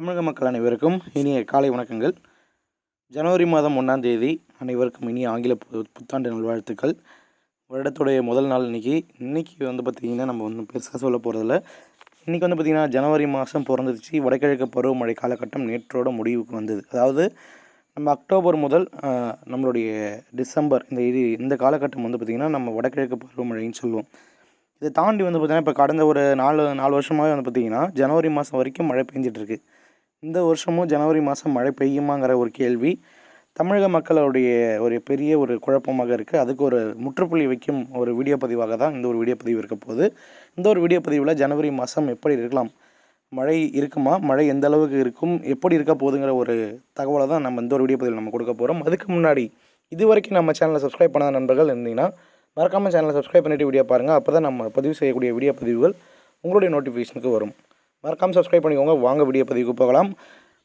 தமிழக மக்கள் அனைவருக்கும் இனிய காலை வணக்கங்கள். ஜனவரி மாதம் ஒன்றாம் தேதி அனைவருக்கும் இனிய ஆங்கில பு- புத்தாண்டு நல்வாழ்த்துக்கள். வருடத்துடைய முதல் நாள் இன்னைக்கு. இன்றைக்கி வந்து பார்த்திங்கன்னா நம்ம ஒன்றும் பெருசாக சொல்ல போகிறதில்ல இன்றைக்கி வந்து பார்த்திங்கன்னா ஜனவரி மாதம் பிறந்துச்சு வடகிழக்கு பருவமழை காலகட்டம் நேற்றோட முடிவுக்கு வந்தது. அதாவது நம்ம அக்டோபர் முதல் நம்மளுடைய டிசம்பர் இந்த இது இந்த காலகட்டம் வந்து பார்த்திங்கன்னா நம்ம வடகிழக்கு பருவமழைன்னு சொல்லுவோம். இதை தாண்டி வந்து பார்த்திங்கன்னா இப்போ கடந்த ஒரு நாலு நாலு வருஷமாகவே வந்து பார்த்திங்கன்னா ஜனவரி மாதம் வரைக்கும் மழை பெஞ்சிட்ருக்கு இந்த வருஷமும் ஜனவரி மாதம் மழை பெய்யுமாங்கிற ஒரு கேள்வி தமிழக மக்களுடைய ஒரு பெரிய ஒரு குழப்பமாக இருக்குது அதுக்கு ஒரு முற்றுப்புள்ளி வைக்கும் ஒரு வீடியோ பதிவாக தான் இந்த ஒரு வீடியோ பதிவு இருக்க போது இந்த ஒரு வீடியோ பதிவில் ஜனவரி மாதம் எப்படி இருக்கலாம்? மழை இருக்குமா? மழை எந்த அளவுக்கு இருக்கும்? எப்படி இருக்க போகுதுங்கிற ஒரு தகவலை தான் நம்ம இந்த ஒரு வீடியோ பதிவில் நம்ம கொடுக்க போகிறோம் அதுக்கு முன்னாடி இது வரைக்கும் நம்ம சேனலை சப்ஸ்கிரைப் பண்ணாத நண்பர்கள் இருந்தீங்கன்னா மறக்காமல் சேனலை சப்ஸ்கிரைப் பண்ணிட்டு வீடியோ பாருங்கள் அப்போ தான் நம்ம பதிவு செய்யக்கூடிய வீடியோ பதிவுகள் உங்களுடைய நோட்டிஃபிகேஷனுக்கு வரும். மறக்காமல் சப்ஸ்கிரைப் பண்ணிக்கோங்க. வாங்க வீடியோ பதிவுக்கு போகலாம்.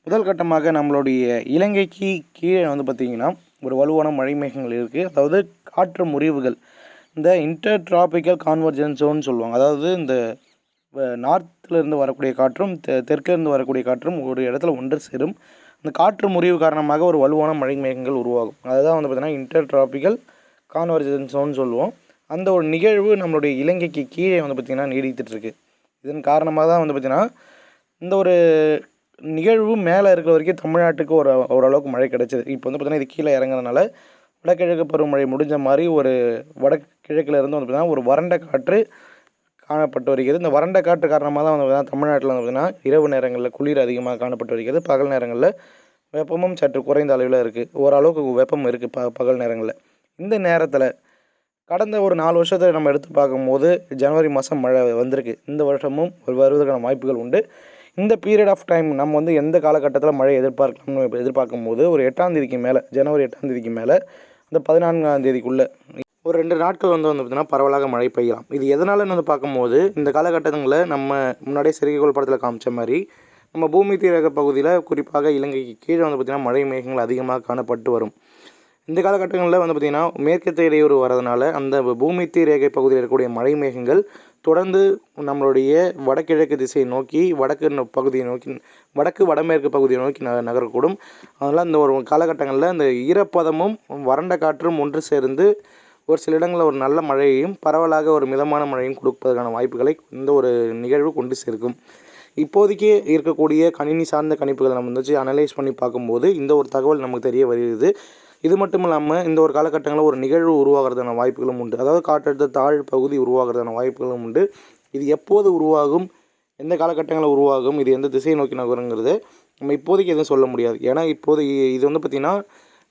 முதல் கட்டமாக நம்மளுடைய இலங்கைக்கு கீழே வந்து பார்த்திங்கன்னா ஒரு வலுவான மழை மேகங்கள் இருக்குது அதாவது காற்று முறிவுகள். இந்த இன்டர் டிராபிக்கல் கான்வர்ஜென்ஸ் ஜோன் சொல்லுவாங்க. அதாவது இந்த நார்த்துலேருந்து வரக்கூடிய காற்றும் தெ தெற்கிலிருந்து வரக்கூடிய காற்றும் ஒரு இடத்துல ஒன்று சேரும். அந்த காற்று முறிவு காரணமாக ஒரு வலுவான மழை மேகங்கள் உருவாகும். அதுதான் வந்து பார்த்திங்கன்னா இன்டர் டிராபிக்கல் கான்வர்ஜென்ஸ் ஜோன் சொல்லுவோம். அந்த ஒரு நிகழ்வு நம்மளுடைய இலங்கைக்கு கீழே வந்து பார்த்திங்கன்னா நீடித்துட்ருக்கு இதன் காரணமாக தான் வந்து பார்த்திங்கன்னா இந்த ஒரு நிகழ்வு மேலே இருக்கிற வரைக்கும் தமிழ்நாட்டுக்கு ஒரு ஓரளவுக்கு மழை கிடைச்சிது. இப்போ வந்து பார்த்திங்கன்னா இது கீழே இறங்குறதுனால வடகிழக்கு பருவமழை முடிஞ்ச மாதிரி ஒரு வடகிழக்குல இருந்து வந்து பார்த்திங்கன்னா ஒரு வறண்ட காற்று காணப்பட்டு வருகிறது. இந்த வறண்ட காற்று காரணமாக தான் வந்து பார்த்திங்கன்னா தமிழ்நாட்டில் வந்து பார்த்திங்கன்னா இரவு நேரங்களில் குளிர் அதிகமாக காணப்பட்டு வருகிறது. பகல் நேரங்களில் வெப்பமும் சற்று குறைந்த அளவில் இருக்குது ஓரளவுக்கு வெப்பம் இருக்குது ப பகல் நேரங்களில். இந்த நேரத்தில் கடந்த ஒரு நாலு வருஷத்தை நம்ம எடுத்து பார்க்கும்போது ஜனவரி மாதம் மழை வந்திருக்கு. இந்த வருஷமும் ஒரு வருவதற்கான வாய்ப்புகள் உண்டு. இந்த பீரியட் ஆஃப் டைம் நம்ம வந்து எந்த காலகட்டத்தில் மழை எதிர்பார்க்கலாம்னு எதிர்பார்க்கும் போது ஒரு எட்டாம் தேதிக்கு மேலே ஜனவரி எட்டாம் தேதிக்கு மேலே அந்த பதினான்காம் தேதிக்குள்ளே ஒரு ரெண்டு நாட்கள் வந்து வந்து பார்த்திங்கன்னா பரவலாக மழை பெய்யலாம். இது எதனாலன்னு வந்து பார்க்கும்போது இந்த காலகட்டங்களில் நம்ம முன்னாடியே சிறுகைகோள் படத்தில் காமிச்ச மாதிரி நம்ம பூமி தீரக பகுதியில் குறிப்பாக இலங்கைக்கு கீழே வந்து பார்த்திங்கன்னா மழை மேகங்கள் அதிகமாக காணப்பட்டு வரும். இந்த காலகட்டங்களில் வந்து பார்த்திங்கன்னா மேற்கத்திய இடையூறு வரதுனால அந்த பூமி ரேகை பகுதியில் இருக்கக்கூடிய மழை மேகங்கள் தொடர்ந்து நம்மளுடைய வடகிழக்கு திசையை நோக்கி வடக்கு பகுதியை நோக்கி வடக்கு வடமேற்கு பகுதியை நோக்கி ந நகரக்கூடும். அதனால் இந்த ஒரு காலகட்டங்களில் இந்த ஈரப்பதமும் வறண்ட காற்றும் ஒன்று சேர்ந்து ஒரு சில இடங்களில் ஒரு நல்ல மழையையும் பரவலாக ஒரு மிதமான மழையும் கொடுப்பதற்கான வாய்ப்புகளை இந்த ஒரு நிகழ்வு கொண்டு சேர்க்கும். இப்போதைக்கு இருக்கக்கூடிய கணினி சார்ந்த கணிப்புகளை நம்ம வந்து அனலைஸ் பண்ணி பார்க்கும்போது இந்த ஒரு தகவல் நமக்கு தெரிய வருகிறது. இது மட்டும் இல்லாமல் இந்த ஒரு காலகட்டங்களில் ஒரு நிகழ்வு உருவாகிறதான வாய்ப்புகளும் உண்டு. அதாவது காற்றழுத்த தாழ் பகுதி உருவாகிறதான வாய்ப்புகளும் உண்டு. இது எப்போது உருவாகும்? எந்த காலகட்டங்களில் உருவாகும்? இது எந்த திசையை நோக்கி நகருங்கிறது நம்ம இப்போதைக்கு எதுவும் சொல்ல முடியாது. ஏன்னா இப்போது இது வந்து பார்த்திங்கன்னா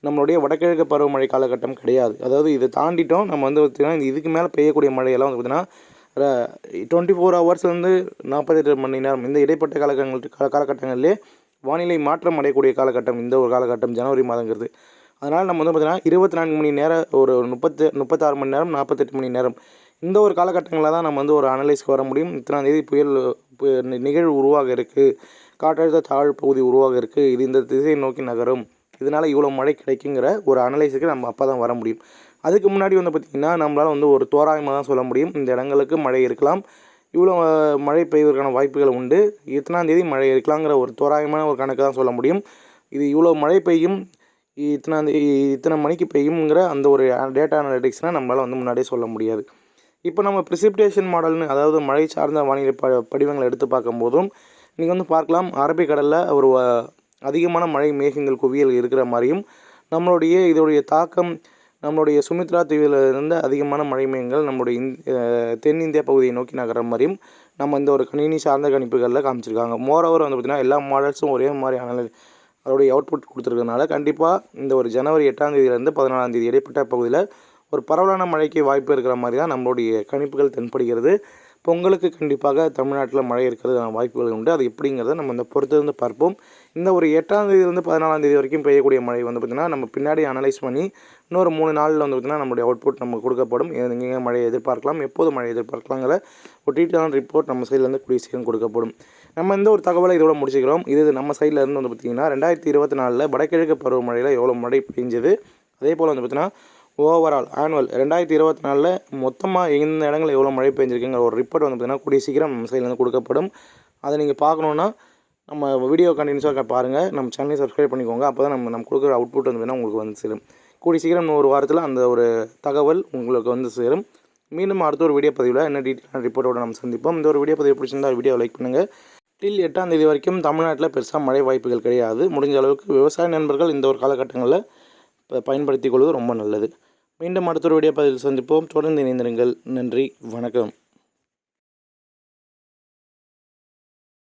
நம்மளுடைய வடகிழக்கு பருவமழை காலகட்டம் கிடையாது. அதாவது இதை தாண்டிட்டோம் நம்ம வந்து பார்த்திங்கன்னா இதுக்கு மேலே பெய்யக்கூடிய மழையெல்லாம் வந்து பார்த்திங்கன்னா டுவெண்ட்டி ஃபோர் ஹவர்ஸ்லேருந்து நாற்பத்தெட்டு மணி நேரம் இந்த இடைப்பட்ட காலகட்டங்கள் கால காலகட்டங்களிலே வானிலை மாற்றம் அடையக்கூடிய காலகட்டம் இந்த ஒரு காலகட்டம் ஜனவரி மாதங்கிறது. அதனால் நம்ம வந்து பார்த்திங்கன்னா இருபத்தி நான்கு மணி நேரம் ஒரு முப்பத்து முப்பத்தாறு மணி நேரம் நாற்பத்தெட்டு மணி நேரம். இந்த ஒரு காலகட்டங்களில் தான் நம்ம வந்து ஒரு அனலைஸ்க்கு வர முடியும். இத்தனாம் தேதி புயல் பு- நிகழ்வு உருவாக இருக்குது காற்றழுத்த தாழ் பகுதி உருவாக இருக்குது இது இந்த திசையை நோக்கி நகரும். இதனால் இவ்வளோ மழை கிடைக்குங்கிற ஒரு அனலைஸுக்கு நம்ம அப்போ தான் வர முடியும். அதுக்கு முன்னாடி வந்து பார்த்திங்கன்னா நம்மளால் வந்து ஒரு தோராயமாக தான் சொல்ல முடியும். இந்த இடங்களுக்கு மழை இருக்கலாம். இவ்வளோ மழை பெய்வதற்கான வாய்ப்புகள் உண்டு. எத்தனாந்தேதி மழை இருக்கலாங்கிற ஒரு தோராயமான ஒரு கணக்கு தான் சொல்ல முடியும். இது இவ்வளோ மழை பெய்யும். இத்தனாம் இத்தனை மணிக்கு பெய்யுங்கிற அந்த ஒரு டேட்டா அனலிட்டிக்ஸ்னால் நம்மளால் வந்து முன்னாடியே சொல்ல முடியாது. இப்போ நம்ம ப்ரிசிப்டேஷன் மாடல்னு அதாவது மழை சார்ந்த வானிலை ப படிவங்களை எடுத்து பார்க்கும்போதும் நீங்கள் வந்து பார்க்கலாம் அரபிக்கடலில் ஒரு அதிகமான மழை மேகங்கள் குவியல் இருக்கிற மாதிரியும் நம்மளுடைய இதோடைய தாக்கம் நம்மளுடைய சுமித்ரா தீவிலிருந்து அதிகமான மழை மேகங்கள் நம்மளுடைய இந் தென்னிந்தியா பகுதியை நோக்கி நகர்ற மாதிரியும் நம்ம இந்த ஒரு கணினி சார்ந்த கணிப்புகளில் காமிச்சிருக்காங்க. மோரோவர் வந்து பார்த்திங்கன்னா எல்லா மாடல்ஸும் ஒரே மாதிரி அனலை அதோடைய அவுட்புட் கொடுத்துருக்கறனால கண்டிப்பாக இந்த ஒரு ஜனவரி எட்டாம் தேதியிலேருந்து பதினாலாம் தேதி இடைப்பட்ட பகுதியில் ஒரு பரவலான மழைக்கு வாய்ப்பு இருக்கிற மாதிரி தான் நம்மளுடைய கணிப்புகள் தென்படுகிறது. பொங்கலுக்கு கண்டிப்பாக தமிழ்நாட்டில் மழை இருக்கிறதுக்கான வாய்ப்புகள் உண்டு. அது எப்படிங்கிறத நம்ம இந்த பொறுத்திருந்து பார்ப்போம். இந்த ஒரு எட்டாம் தேதியிலேருந்து பதினாலாம் தேதி வரைக்கும் பெய்யக்கூடிய மழை வந்து பார்த்திங்கன்னா நம்ம பின்னாடி அனலைஸ் பண்ணி இன்னொரு மூணு நாளில் வந்து பார்த்திங்கன்னா நம்மளுடைய அவுட்புட் நம்ம கொடுக்கப்படும். எங்கெங்கே மழையை எதிர்பார்க்கலாம் எப்போது மழை எதிர்பார்க்கலாங்கிற ஒரு டீட்டெயிலான ரிப்போர்ட் நம்ம சைட்லேருந்து கூடிய சீக்கிரம் கொடுக்கப்படும். நம்ம இந்த ஒரு தகவலை இதோட முடிச்சுக்கிறோம். இது நம்ம சைடில் இருந்து வந்து பார்த்திங்கன்னா ரெண்டாயிரத்தி இருபத்தி நாலில் வடகிழக்கு பருவமழையில் எவ்வளோ மழை பெஞ்சது அதே போல் வந்து பார்த்திங்கன்னா ஓவரால் ஆனுவல் ரெண்டாயிரத்தி இருபத்தி நாலில் மொத்தமாக எந்த இடங்களில் எவ்வளோ மழை பெஞ்சிருக்குங்கிற ஒரு ரிப்போர்ட் வந்து பார்த்திங்கன்னா கூடிய சீக்கிரம் நம்ம சைட்லேருந்து கொடுக்கப்படும். அதை நீங்கள் பார்க்கணுன்னா நம்ம வீடியோ கண்டினியூஸாக பாருங்கள் நம்ம சேனலையும் சப்ஸ்கிரைப் பண்ணிக்கோங்க. அப்போ தான் நம்ம நம்ம கொடுக்குற அவுட்புட் வந்து வேணால் உங்களுக்கு வந்து சேரும். கூடி சீக்கிரம் ஒரு வாரத்தில் அந்த ஒரு தகவல் உங்களுக்கு வந்து சேரும். மீண்டும் அடுத்த ஒரு வீடியோ பதிவில் என்ன டீட்டெயிலான ரிப்போர்ட்டோட நம்ம சந்திப்போம். இந்த ஒரு வீடியோ பதிவு பிடிச்சிருந்தா வீடியோ லைக் பண்ணுங்கள் டில் எட்டாம் தேதி வரைக்கும் தமிழ்நாட்டில் பெருசாக மழை வாய்ப்புகள் கிடையாது. முடிஞ்ச அளவுக்கு விவசாய நண்பர்கள் இந்த ஒரு காலகட்டங்களில் ப- பயன்படுத்திக் கொள்வது ரொம்ப நல்லது. மீண்டும் அடுத்த ஒரு வீடியோ பதிவில் சந்திப்போம். தொடர்ந்து இணைந்திருங்கள். நன்றி. வணக்கம்.